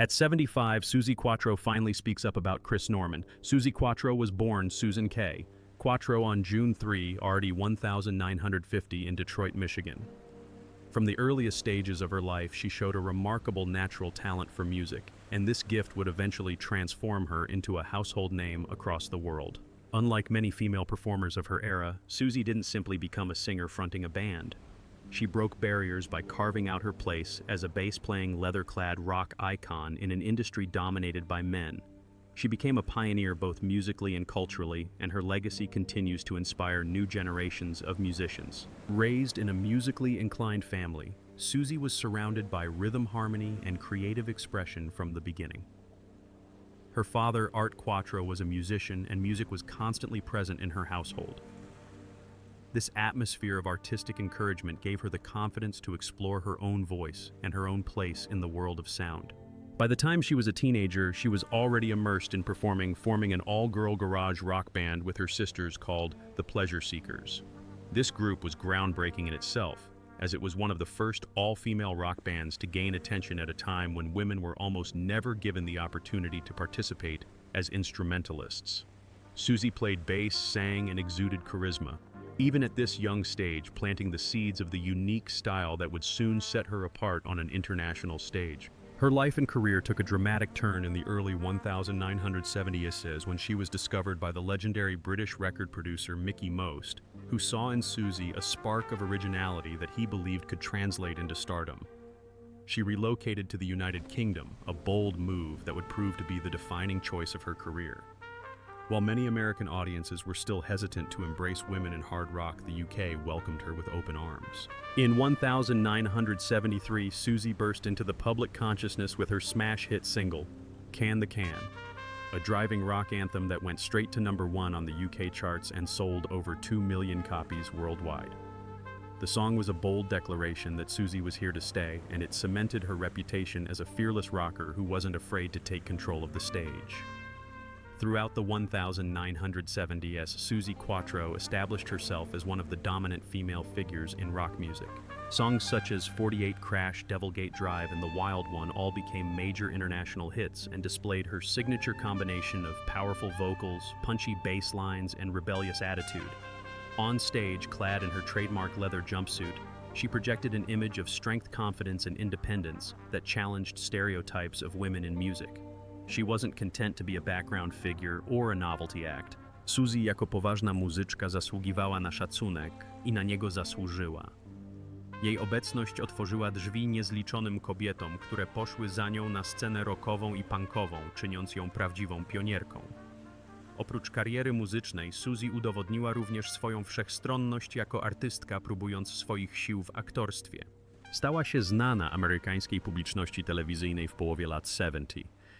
At 75, Susie Quattro finally speaks up about Chris Norman. Susie Quattro was born Susan Kay. Quattro on June 3, RD 1950 in Detroit, Michigan. From the earliest stages of her life, she showed a remarkable natural talent for music, and this gift would eventually transform her into a household name across the world. Unlike many female performers of her era, Susie didn't simply become a singer fronting a band. She broke barriers by carving out her place as a bass playing, leather clad rock icon in an industry dominated by men. She became a pioneer both musically and culturally, and her legacy continues to inspire new generations of musicians. Raised in a musically inclined family, Susie was surrounded by rhythm harmony and creative expression from the beginning. Her father, Art Quattro, was a musician, and music was constantly present in her household. This atmosphere of artistic encouragement gave her the confidence to explore her own voice and her own place in the world of sound. By the time she was a teenager, she was already immersed in performing, forming an all-girl garage rock band with her sisters called the Pleasure Seekers. This group was groundbreaking in itself, as it was one of the first all-female rock bands to gain attention at a time when women were almost never given the opportunity to participate as instrumentalists. Susie played bass, sang, and exuded charisma, even at this young stage planting the seeds of the unique style that would soon set her apart on an international stage. Her life and career took a dramatic turn in the early 1970s when she was discovered by the legendary British record producer Mickey Most, who saw in Susie a spark of originality that he believed could translate into stardom. She relocated to the United Kingdom, a bold move that would prove to be the defining choice of her career. While many American audiences were still hesitant to embrace women in hard rock, the UK welcomed her with open arms. In 1973, Susie burst into the public consciousness with her smash hit single, Can the Can, a driving rock anthem that went straight to number one on the UK charts and sold over 2 million copies worldwide. The song was a bold declaration that Susie was here to stay, and it cemented her reputation as a fearless rocker who wasn't afraid to take control of the stage. Throughout the 1970s, Susie Quattro established herself as one of the dominant female figures in rock music. Songs such as 48 Crash, Devilgate Drive, and The Wild One all became major international hits and displayed her signature combination of powerful vocals, punchy bass lines, and rebellious attitude. On stage, clad in her trademark leather jumpsuit, she projected an image of strength, confidence, and independence that challenged stereotypes of women in music. She wasn't content to be a background figure or a novelty act. Suzy jako poważna muzyczka zasługiwała na szacunek i na niego zasłużyła. Jej obecność otworzyła drzwi niezliczonym kobietom, które poszły za nią na scenę rockową i punkową, czyniąc ją prawdziwą pionierką. Oprócz kariery muzycznej, Suzy udowodniła również swoją wszechstronność jako artystka, próbując swoich sił w aktorstwie. Stała się znana amerykańskiej publiczności telewizyjnej w połowie lat 70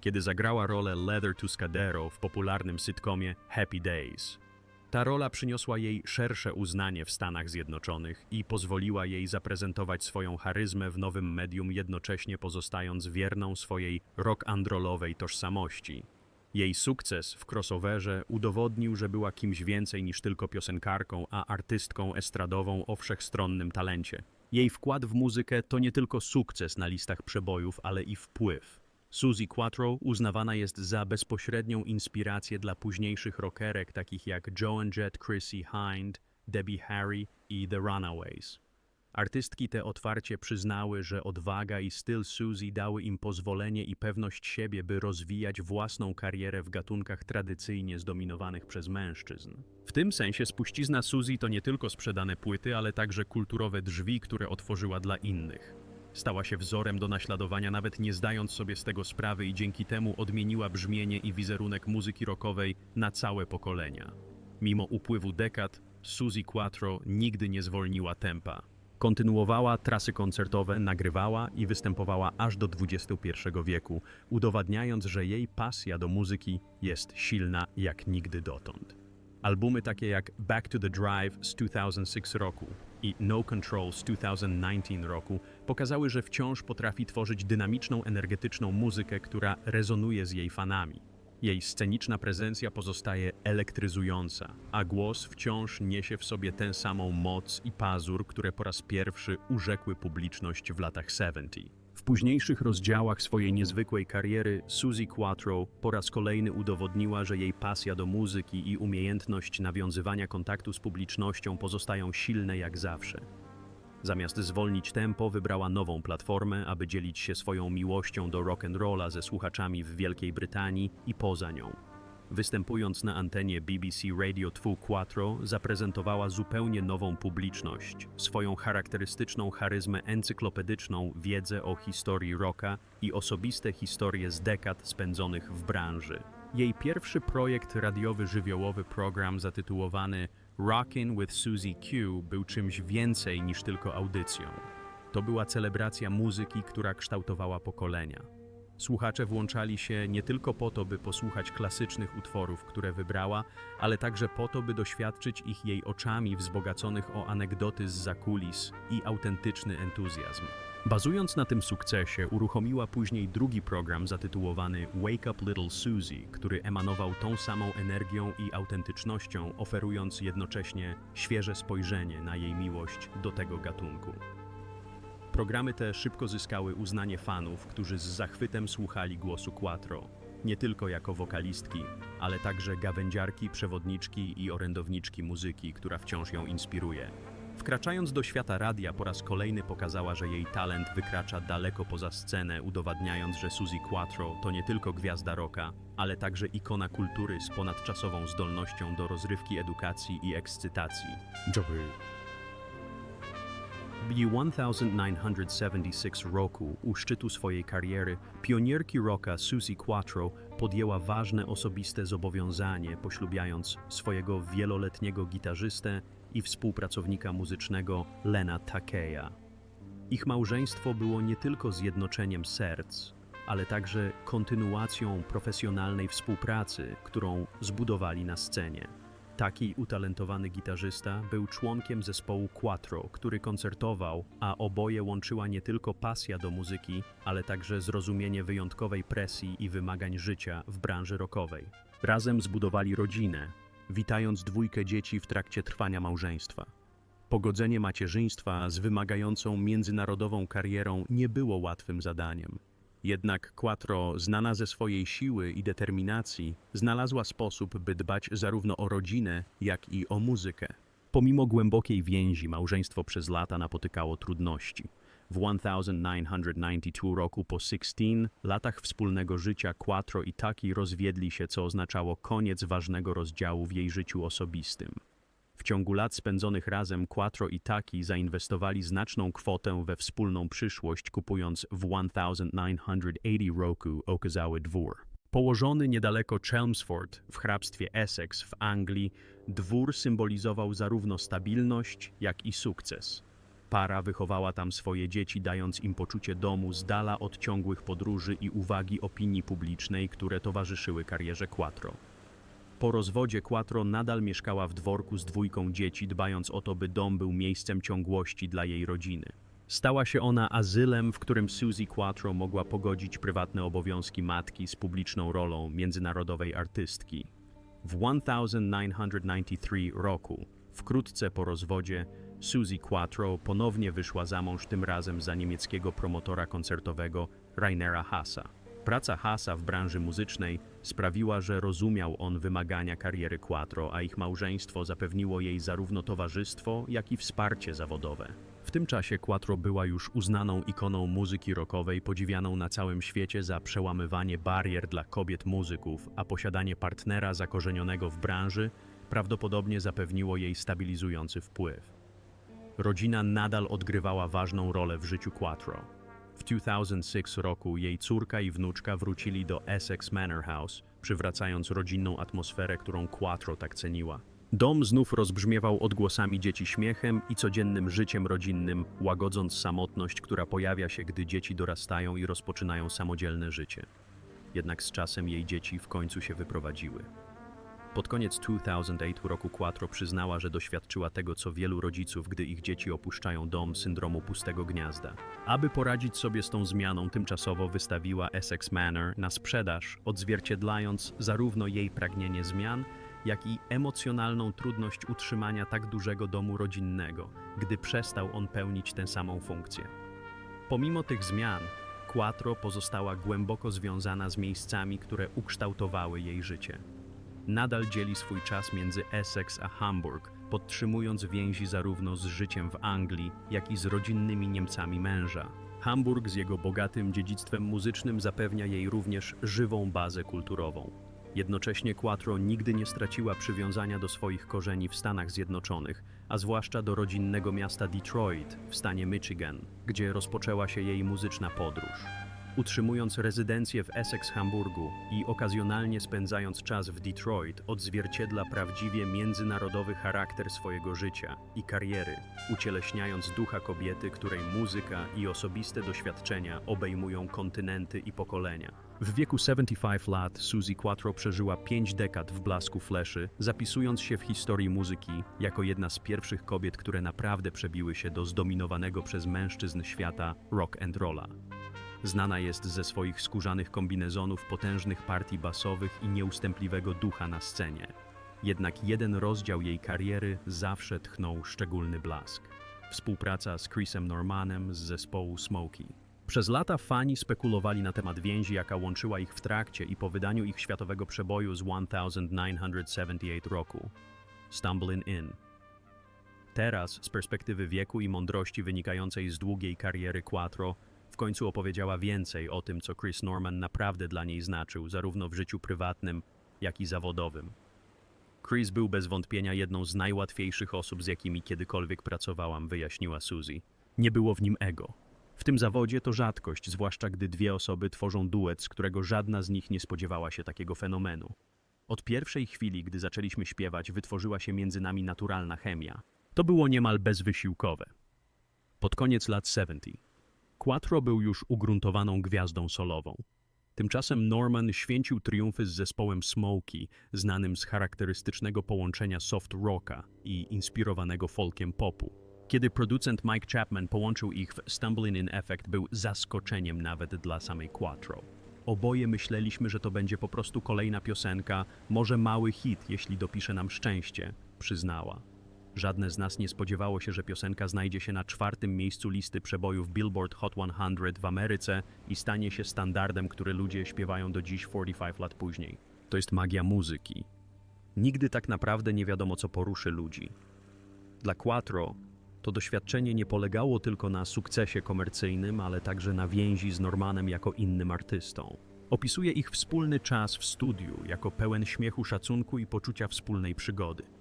kiedy zagrała rolę Leather Tuscadero w popularnym sitcomie Happy Days. Ta rola przyniosła jej szersze uznanie w Stanach Zjednoczonych i pozwoliła jej zaprezentować swoją charyzmę w nowym medium, jednocześnie pozostając wierną swojej rock-androllowej tożsamości. Jej sukces w crossoverze udowodnił, że była kimś więcej niż tylko piosenkarką, a artystką estradową o wszechstronnym talencie. Jej wkład w muzykę to nie tylko sukces na listach przebojów, ale i wpływ. Suzy Quattro uznawana jest za bezpośrednią inspirację dla późniejszych rockerek takich jak Joan Jett, Chrissy Hind, Debbie Harry i The Runaways. Artystki te otwarcie przyznały, że odwaga i styl Suzy dały im pozwolenie i pewność siebie, by rozwijać własną karierę w gatunkach tradycyjnie zdominowanych przez mężczyzn. W tym sensie spuścizna Suzy to nie tylko sprzedane płyty, ale także kulturowe drzwi, które otworzyła dla innych. Stała się wzorem do naśladowania, nawet nie zdając sobie z tego sprawy i dzięki temu odmieniła brzmienie i wizerunek muzyki rockowej na całe pokolenia. Mimo upływu dekad, Suzy Quattro nigdy nie zwolniła tempa. Kontynuowała trasy koncertowe, nagrywała i występowała aż do XXI wieku, udowadniając, że jej pasja do muzyki jest silna jak nigdy dotąd. Albumy takie jak Back to the Drive z 2006 roku i No Control z 2019 roku pokazały, że wciąż potrafi tworzyć dynamiczną, energetyczną muzykę, która rezonuje z jej fanami. Jej sceniczna prezencja pozostaje elektryzująca, a głos wciąż niesie w sobie tę samą moc i pazur, które po raz pierwszy urzekły publiczność w latach 70. późniejszych rozdziałach swojej niezwykłej kariery Suzy Quattro po raz kolejny udowodniła, że jej pasja do muzyki i umiejętność nawiązywania kontaktu z publicznością pozostają silne jak zawsze. Zamiast zwolnić tempo, wybrała nową platformę, aby dzielić się swoją miłością do rock'n'rolla ze słuchaczami w Wielkiej Brytanii i poza nią. Występując na antenie BBC Radio 2 Quattro, zaprezentowała zupełnie nową publiczność, swoją charakterystyczną charyzmę encyklopedyczną, wiedzę o historii rocka i osobiste historie z dekad spędzonych w branży. Jej pierwszy projekt radiowy żywiołowy program zatytułowany Rockin' with Suzy Q był czymś więcej niż tylko audycją. To była celebracja muzyki, która kształtowała pokolenia. Słuchacze włączali się nie tylko po to, by posłuchać klasycznych utworów, które wybrała, ale także po to, by doświadczyć ich jej oczami wzbogaconych o anegdoty z zakulis i autentyczny entuzjazm. Bazując na tym sukcesie, uruchomiła później drugi program zatytułowany Wake Up Little Susie, który emanował tą samą energią i autentycznością, oferując jednocześnie świeże spojrzenie na jej miłość do tego gatunku. Programy te szybko zyskały uznanie fanów, którzy z zachwytem słuchali głosu Quattro, nie tylko jako wokalistki, ale także gawędziarki, przewodniczki i orędowniczki muzyki, która wciąż ją inspiruje. Wkraczając do świata radia, po raz kolejny pokazała, że jej talent wykracza daleko poza scenę, udowadniając, że Suzy Quattro to nie tylko gwiazda rocka, ale także ikona kultury z ponadczasową zdolnością do rozrywki, edukacji i ekscytacji. Dziękuję. W 1976 roku, u szczytu swojej kariery, pionierki rocka Suzy Quattro podjęła ważne osobiste zobowiązanie, poślubiając swojego wieloletniego gitarzystę i współpracownika muzycznego Lena Takeya. Ich małżeństwo było nie tylko zjednoczeniem serc, ale także kontynuacją profesjonalnej współpracy, którą zbudowali na scenie. Taki utalentowany gitarzysta był członkiem zespołu Quattro, który koncertował, a oboje łączyła nie tylko pasja do muzyki, ale także zrozumienie wyjątkowej presji i wymagań życia w branży rockowej. Razem zbudowali rodzinę, witając dwójkę dzieci w trakcie trwania małżeństwa. Pogodzenie macierzyństwa z wymagającą międzynarodową karierą nie było łatwym zadaniem. Jednak Quattro, znana ze swojej siły i determinacji, znalazła sposób, by dbać zarówno o rodzinę, jak i o muzykę. Pomimo głębokiej więzi, małżeństwo przez lata napotykało trudności. W 1992 roku po 16 latach wspólnego życia Quattro i Taki rozwiedli się, co oznaczało koniec ważnego rozdziału w jej życiu osobistym. W ciągu lat spędzonych razem Quattro i Taki zainwestowali znaczną kwotę we wspólną przyszłość, kupując w 1980 roku okazały dwór. Położony niedaleko Chelmsford w hrabstwie Essex w Anglii, dwór symbolizował zarówno stabilność, jak i sukces. Para wychowała tam swoje dzieci, dając im poczucie domu z dala od ciągłych podróży i uwagi opinii publicznej, które towarzyszyły karierze Quattro. Po rozwodzie Quattro nadal mieszkała w dworku z dwójką dzieci, dbając o to, by dom był miejscem ciągłości dla jej rodziny. Stała się ona azylem, w którym Suzy Quattro mogła pogodzić prywatne obowiązki matki z publiczną rolą międzynarodowej artystki. W 1993 roku, wkrótce po rozwodzie, Suzy Quattro ponownie wyszła za mąż, tym razem za niemieckiego promotora koncertowego Rainera Hassa. Praca Hassa w branży muzycznej sprawiła, że rozumiał on wymagania kariery Quattro, a ich małżeństwo zapewniło jej zarówno towarzystwo, jak i wsparcie zawodowe. W tym czasie Quattro była już uznaną ikoną muzyki rockowej, podziwianą na całym świecie za przełamywanie barier dla kobiet muzyków, a posiadanie partnera zakorzenionego w branży prawdopodobnie zapewniło jej stabilizujący wpływ. Rodzina nadal odgrywała ważną rolę w życiu Quattro. W 2006 roku jej córka i wnuczka wrócili do Essex Manor House, przywracając rodzinną atmosferę, którą Quattro tak ceniła. Dom znów rozbrzmiewał odgłosami dzieci śmiechem i codziennym życiem rodzinnym, łagodząc samotność, która pojawia się, gdy dzieci dorastają i rozpoczynają samodzielne życie. Jednak z czasem jej dzieci w końcu się wyprowadziły. Pod koniec 2008 roku Quattro przyznała, że doświadczyła tego, co wielu rodziców, gdy ich dzieci opuszczają dom, syndromu pustego gniazda. Aby poradzić sobie z tą zmianą, tymczasowo wystawiła Essex Manor na sprzedaż, odzwierciedlając zarówno jej pragnienie zmian, jak i emocjonalną trudność utrzymania tak dużego domu rodzinnego, gdy przestał on pełnić tę samą funkcję. Pomimo tych zmian, Quattro pozostała głęboko związana z miejscami, które ukształtowały jej życie. Nadal dzieli swój czas między Essex a Hamburg, podtrzymując więzi zarówno z życiem w Anglii, jak i z rodzinnymi Niemcami męża. Hamburg z jego bogatym dziedzictwem muzycznym zapewnia jej również żywą bazę kulturową. Jednocześnie Quattro nigdy nie straciła przywiązania do swoich korzeni w Stanach Zjednoczonych, a zwłaszcza do rodzinnego miasta Detroit w stanie Michigan, gdzie rozpoczęła się jej muzyczna podróż. Utrzymując rezydencję w Essex Hamburgu i okazjonalnie spędzając czas w Detroit, odzwierciedla prawdziwie międzynarodowy charakter swojego życia i kariery, ucieleśniając ducha kobiety, której muzyka i osobiste doświadczenia obejmują kontynenty i pokolenia. W wieku 75 lat Suzy Quattro przeżyła pięć dekad w blasku fleszy, zapisując się w historii muzyki jako jedna z pierwszych kobiet, które naprawdę przebiły się do zdominowanego przez mężczyzn świata rock and rolla. Znana jest ze swoich skórzanych kombinezonów, potężnych partii basowych i nieustępliwego ducha na scenie. Jednak jeden rozdział jej kariery zawsze tchnął szczególny blask. Współpraca z Chrisem Normanem z zespołu Smokey. Przez lata fani spekulowali na temat więzi, jaka łączyła ich w trakcie i po wydaniu ich światowego przeboju z 1978 roku. Stumbling In. Teraz, z perspektywy wieku i mądrości wynikającej z długiej kariery Quattro, w końcu opowiedziała więcej o tym, co Chris Norman naprawdę dla niej znaczył, zarówno w życiu prywatnym, jak i zawodowym. Chris był bez wątpienia jedną z najłatwiejszych osób, z jakimi kiedykolwiek pracowałam, wyjaśniła Suzy. Nie było w nim ego. W tym zawodzie to rzadkość, zwłaszcza gdy dwie osoby tworzą duet, z którego żadna z nich nie spodziewała się takiego fenomenu. Od pierwszej chwili, gdy zaczęliśmy śpiewać, wytworzyła się między nami naturalna chemia. To było niemal bezwysiłkowe. Pod koniec lat 70. Quattro był już ugruntowaną gwiazdą solową. Tymczasem Norman święcił triumfy z zespołem Smokey, znanym z charakterystycznego połączenia soft rocka i inspirowanego folkiem popu. Kiedy producent Mike Chapman połączył ich w Stumbling in Effect, był zaskoczeniem nawet dla samej Quattro. Oboje myśleliśmy, że to będzie po prostu kolejna piosenka, może mały hit, jeśli dopisze nam szczęście, przyznała. Żadne z nas nie spodziewało się, że piosenka znajdzie się na czwartym miejscu listy przebojów Billboard Hot 100 w Ameryce i stanie się standardem, który ludzie śpiewają do dziś 45 lat później. To jest magia muzyki. Nigdy tak naprawdę nie wiadomo, co poruszy ludzi. Dla Quattro to doświadczenie nie polegało tylko na sukcesie komercyjnym, ale także na więzi z Normanem jako innym artystą. Opisuje ich wspólny czas w studiu jako pełen śmiechu, szacunku i poczucia wspólnej przygody.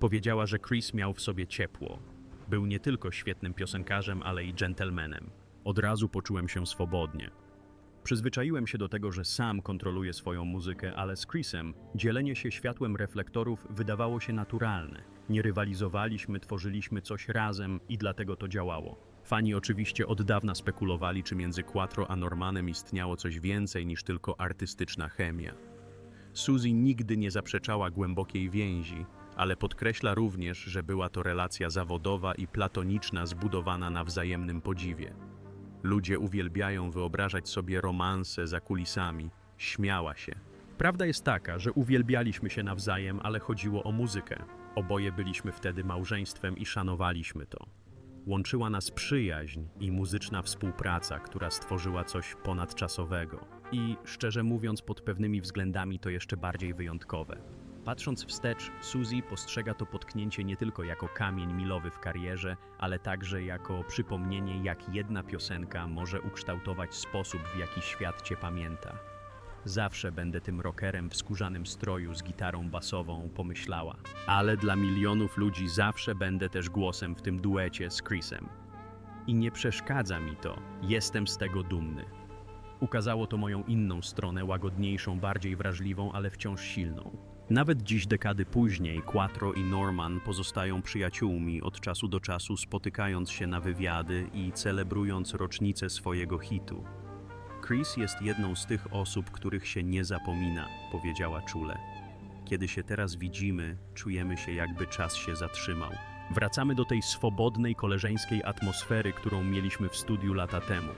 Powiedziała, że Chris miał w sobie ciepło. Był nie tylko świetnym piosenkarzem, ale i dżentelmenem. Od razu poczułem się swobodnie. Przyzwyczaiłem się do tego, że sam kontroluję swoją muzykę, ale z Chrisem dzielenie się światłem reflektorów wydawało się naturalne. Nie rywalizowaliśmy, tworzyliśmy coś razem i dlatego to działało. Fani oczywiście od dawna spekulowali, czy między Quattro a Normanem istniało coś więcej niż tylko artystyczna chemia. Suzy nigdy nie zaprzeczała głębokiej więzi, ale podkreśla również, że była to relacja zawodowa i platoniczna zbudowana na wzajemnym podziwie. Ludzie uwielbiają wyobrażać sobie romanse za kulisami. Śmiała się. Prawda jest taka, że uwielbialiśmy się nawzajem, ale chodziło o muzykę. Oboje byliśmy wtedy małżeństwem i szanowaliśmy to. Łączyła nas przyjaźń i muzyczna współpraca, która stworzyła coś ponadczasowego. I szczerze mówiąc, pod pewnymi względami to jeszcze bardziej wyjątkowe. Patrząc wstecz, Suzy postrzega to potknięcie nie tylko jako kamień milowy w karierze, ale także jako przypomnienie, jak jedna piosenka może ukształtować sposób, w jaki świat cię pamięta. Zawsze będę tym rockerem w skórzanym stroju z gitarą basową, pomyślała. Ale dla milionów ludzi zawsze będę też głosem w tym duecie z Chrisem. I nie przeszkadza mi to, jestem z tego dumny. Ukazało to moją inną stronę, łagodniejszą, bardziej wrażliwą, ale wciąż silną. Nawet dziś dekady później Quattro i Norman pozostają przyjaciółmi od czasu do czasu spotykając się na wywiady i celebrując rocznicę swojego hitu. Chris jest jedną z tych osób, których się nie zapomina, powiedziała czule. Kiedy się teraz widzimy, czujemy się jakby czas się zatrzymał. Wracamy do tej swobodnej, koleżeńskiej atmosfery, którą mieliśmy w studiu lata temu.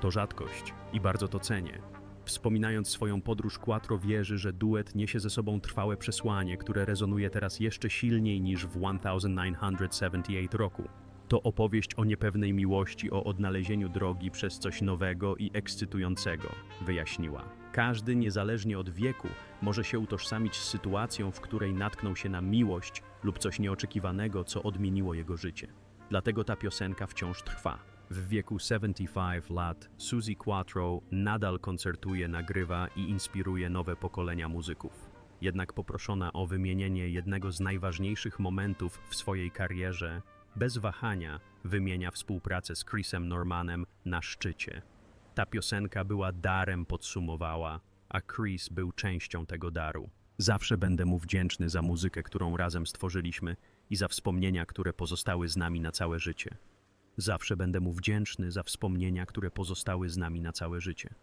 To rzadkość i bardzo to cenię. Wspominając swoją podróż, Quattro wierzy, że duet niesie ze sobą trwałe przesłanie, które rezonuje teraz jeszcze silniej niż w 1978 roku. To opowieść o niepewnej miłości, o odnalezieniu drogi przez coś nowego i ekscytującego, wyjaśniła. Każdy, niezależnie od wieku, może się utożsamić z sytuacją, w której natknął się na miłość lub coś nieoczekiwanego, co odmieniło jego życie. Dlatego ta piosenka wciąż trwa. W wieku 75 lat Suzy Quattro nadal koncertuje, nagrywa i inspiruje nowe pokolenia muzyków. Jednak poproszona o wymienienie jednego z najważniejszych momentów w swojej karierze, bez wahania wymienia współpracę z Chrisem Normanem na szczycie. Ta piosenka była darem, podsumowała, a Chris był częścią tego daru. Zawsze będę mu wdzięczny za muzykę, którą razem stworzyliśmy i za wspomnienia, które pozostały z nami na całe życie. Zawsze będę mu wdzięczny za wspomnienia, które pozostały z nami na całe życie.